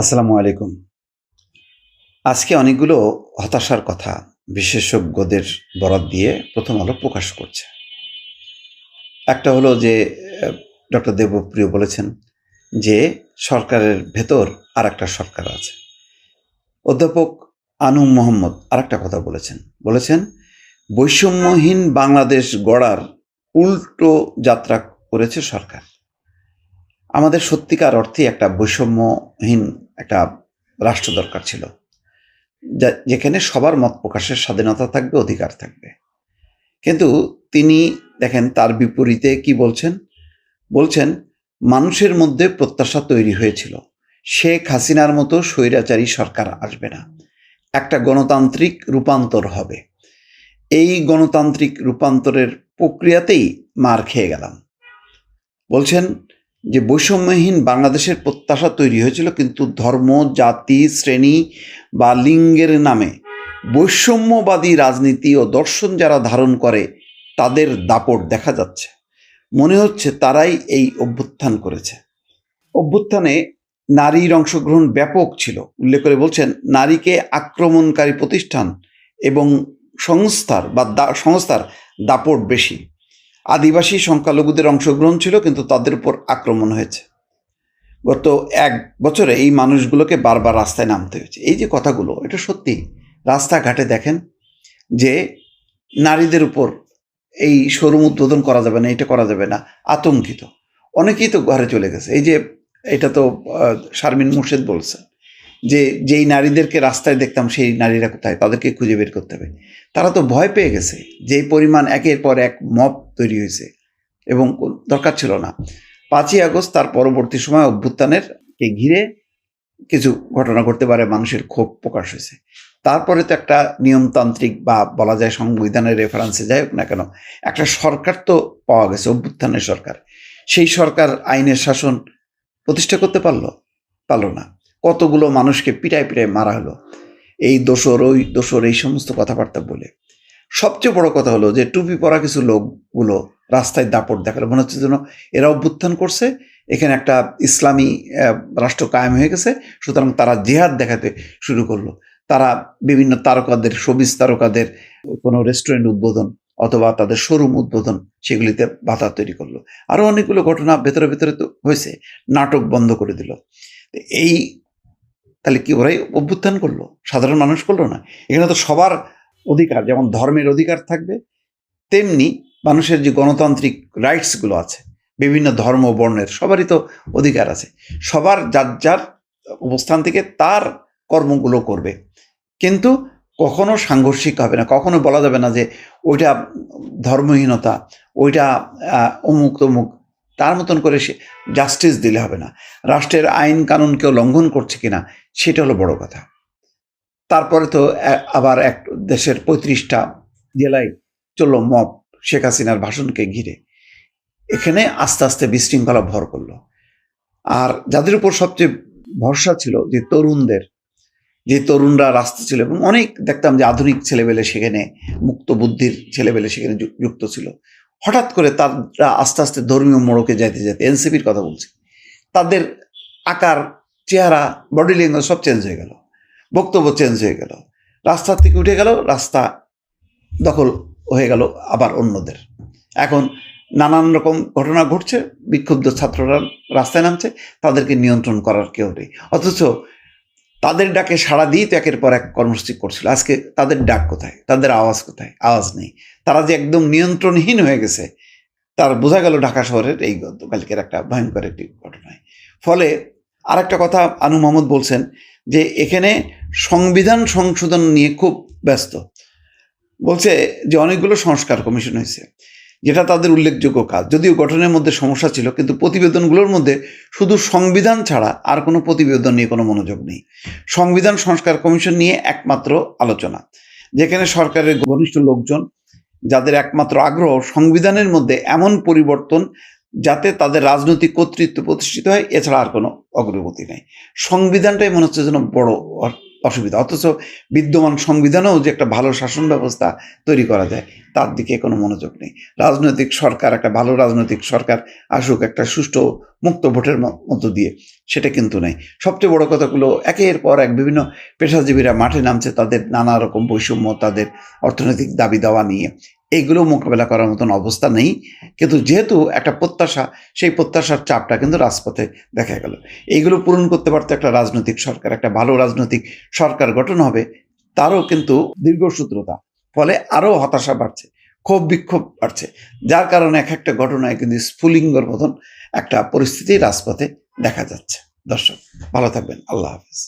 আসসালামু আলাইকুম। আজকে অনেকগুলো হতাশার কথা বিশেষজ্ঞদের বরাত দিয়ে প্রথম আলো প্রকাশ করছে। একটা হলো যে ডক্টর দেবপ্রিয় বলেছেন যে, সরকারের ভেতর আর একটা সরকার আছে। অধ্যাপক আনু মোহাম্মদ আর একটা কথা বলেছেন। বলেছেন, বৈষম্যহীন বাংলাদেশ গড়ার উল্টো যাত্রা করেছে সরকার। আমাদের সত্যিকার অর্থে একটা বৈষম্যহীন একটা রাষ্ট্র দরকার ছিল। যা- যেখানে সবার মত প্রকাশের স্বাধীনতা থাকবে, অধিকার থাকবে। কিন্তু তিনি দেখেন, তার বিপরীতে কি বলছেন? বলছেন, মানুষের মধ্যে প্রত্যাশা তৈরি হয়েছিল। শেখ হাসিনার মতো স্বৈরাচারী সরকার আসবে না। একটা গণতান্ত্রিক রূপান্তর হবে। এই গণতান্ত্রিক রূপান্তরের প্রক্রিয়াতেই মার খেয়ে গেলাম। বলছেন যে বৈষম্যহীন বাংলাদেশের প্রত্যাশা তৈরি হয়েছিল, কিন্তু ধর্ম, জাতি, শ্রেণি বা লিঙ্গের নামে বৈষম্যবাদী রাজনীতি ও দর্শন যারা ধারণ করে, তাদের দাপট দেখা যাচ্ছে। মনে হচ্ছে তারাই এই অভ্যুত্থান করেছে। অভ্যুত্থানে নারীর অংশগ্রহণ ব্যাপক ছিল। উল্লেখ করে বলছেন, নারীকে আক্রমণকারী প্রতিষ্ঠান এবং সংস্থার বা সংস্থার দাপট বেশি। আদিবাসী সংখ্যালঘুদের অংশগ্রহণ ছিল, কিন্তু তাদের উপর আক্রমণ হয়েছে। গত এক বছরে এই মানুষগুলোকে বারবার রাস্তায় নামতে হয়েছে। এই যে কথাগুলো, এটা সত্যি। রাস্তাঘাটে দেখেন যে নারীদের উপর এই শোরুম উদ্বোধন করা যাবে না, এটা করা যাবে না, আতঙ্কিত। অনেকেই তো ঘরে চলে গেছে। এই যে, এটা তো শারমিন মুর্শেদ বলছে যে, যেই নারীদেরকে রাস্তায় দেখতাম, সেই নারীরা কোথায়? তাদেরকে খুঁজে বের করতে হবে। তারা তো ভয় পেয়ে গেছে যেই পরিমাণ একের পর এক মব তৈরি হয়েছে এবং দরকার ছিল না। পাঁচই আগস্ট তার পরবর্তী সময় অভ্যুত্থানের কে ঘিরে কিছু ঘটনা ঘটতে পারে, মানুষের ক্ষোভ প্রকাশ হয়েছে। তারপরে তো একটা নিয়মতান্ত্রিক বা বলা যায় সংবিধানের রেফারেন্সে যাই হোক না কেন, একটা সরকার তো পাওয়া গেছে, অভ্যুত্থানের সরকার। সেই সরকার আইনের শাসন প্রতিষ্ঠা করতে পারল? পারল না। কতগুলো মানুষকে পিটায় পিটায় মারা হলো? এই দোসর ওই দোসর এই সমস্ত কথাবার্তা বলে। সবচেয়ে বড় কথা হলো যে টুপি পরা কিছু লোকগুলো রাস্তায় দাপট দেখাল। মনে হচ্ছে যেন এরা অভ্যুত্থান করছে, এখানে একটা ইসলামী রাষ্ট্র কায়েম হয়ে গেছে, সুতরাং তারা জেহাদ দেখাতে শুরু করল। তারা বিভিন্ন তারকাদের সবিজ তারকাদের কোনো রেস্টুরেন্ট উদ্বোধন অথবা তাদের শোরুম উদ্বোধন সেগুলিতে বাধা তৈরি করল। আরও অনেকগুলো ঘটনা ভেতরে ভেতরে তো হয়েছে, নাটক বন্ধ করে দিল। এই তাহলে কি ওরাই অভ্যুত্থান করল? সাধারণ মানুষ করল না? এখানে তো সবার অধিকার, যেমন ধর্মের অধিকার থাকবে, তেমনি মানুষের যে গণতান্ত্রিক রাইটসগুলো আছে, বিভিন্ন ধর্ম, বর্ণের সবারই তো অধিকার আছে। সবার যার যার অবস্থান থেকে তার কর্মগুলো করবে। কিন্তু কখনো সাংঘর্ষিক হবে না, কখনো বলা যাবে না যে ওইটা ধর্মহীনতা, ওইটা অমুক তমুক, তার মতন করে সে জাস্টিস দিলে হবে না। রাষ্ট্রের আইন কানুন কেউ লঙ্ঘন করছে কিনা, সেটা হলো বড় কথা। তারপরে তো আবার এক দেশের পঁয়ত্রিশটা জেলায় চলল মপ শেখ হাসিনার ভাষণকে ঘিরে। এখানে আস্তে আস্তে বিশৃঙ্খলা ভর করল। আর যাদের উপর সবচেয়ে ভরসা ছিল যে তরুণদের, যে তরুণরা রাস্তা ছিল এবং অনেক দেখতাম যে আধুনিক ছেলেবেলে সেখানে মুক্ত বুদ্ধির ছেলেবেলে সেখানে যুক্ত ছিল। হঠাৎ করে তারা আস্তে আস্তে ধর্মীয় মোড়কে যেতে যেতে এনসিপির কথা বলছি। তাদের আকার, চেহারা, বডি ল্যাঙ্গুয়েজ সব চেঞ্জ হয়ে গেল। বক্তব্য চেঞ্জ হয়ে গেল। রাস্তা থেকে উঠে গেল, রাস্তা দখল হয়ে গেল আবার অন্যদের। এখন নানান রকম ঘটনা ঘটছে, বিক্ষুব্ধ ছাত্ররা রাস্তায় নামছে, তাদেরকে নিয়ন্ত্রণ করার কেউ নেই। অথচ তাদের ডাকে সাড়া দিয়ে তো একের পর এক কর্মসূচি করছিল। আজকে তাদের ডাক কোথায়? তাদের আওয়াজ কোথায়? আওয়াজ নেই। তারা যে একদম নিয়ন্ত্রণহীন হয়ে গেছে, তার বোঝা গেল ঢাকা শহরের এই গতকালকের একটা ভয়ঙ্কর একটি ঘটনায়। ফলে আরেকটা কথা আনু মোহাম্মদ বলছেন যে এখানে সংবিধান সংশোধন নিয়ে খুব ব্যস্ত। বলছে যে অনেকগুলো সংস্কার কমিশন হয়েছে, যেটা তাদের উল্লেখযোগ্য কাজ। যদিও গঠনের মধ্যে সমস্যা ছিল, কিন্তু প্রতিবেদনগুলোর মধ্যে শুধু সংবিধান ছাড়া আর কোনো প্রতিবেদন নিয়ে কোনো মনোযোগ নেই। সংবিধান সংস্কার কমিশন নিয়ে একমাত্র আলোচনা, যেখানে সরকারের ঘনিষ্ঠ লোকজন, যাদের একমাত্র আগ্রহ, সংবিধানের মধ্যে এমন পরিবর্তন যাতে তাদের রাজনৈতিক কর্তৃত্ব প্রতিষ্ঠিত হয়, এছাড়া আর কোনো অগ্রগতি নেই। সংবিধানটাই মনে হচ্ছে যেন বড় অসুবিধা। অথচ বিদ্যমান সংবিধানেও যে একটা ভালো শাসন ব্যবস্থা তৈরি করা যায়, তার দিকে কোনো মনোযোগ নেই। রাজনৈতিক সরকার, একটা ভালো রাজনৈতিক সরকার আসুক, একটা সুষ্ঠু মুক্ত ভোটের ম- মধ্য দিয়ে, সেটা কিন্তু নেই। সবচেয়ে বড় কথাগুলো, একের পর এক বিভিন্ন পেশাজীবীরা মাঠে নামছে তাদের নানা রকম বৈষম্য, তাদের অর্থনৈতিক দাবি দাওয়া নিয়ে। এইগুলো মোকাবেলা করার মতন অবস্থা নেই। কিন্তু যেহেতু একটা প্রত্যাশা, সেই প্রত্যাশার চাপটা কিন্তু রাজপথে দেখা গেল। এইগুলো পূরণ করতে পারতো একটা রাজনৈতিক সরকার, একটা ভালো রাজনৈতিক সরকার গঠন হবে, তারও কিন্তু দীর্ঘসূত্রতা ফলে আরও হতাশা বাড়ছে, ক্ষোভ বিক্ষোভ বাড়ছে। যার কারণে এক একটা ঘটনায় কিন্তু স্ফুলিঙ্গর মতন একটা পরিস্থিতি রাজপথে দেখা যাচ্ছে। দর্শক, ভালো থাকবেন। আল্লাহ হাফিজ।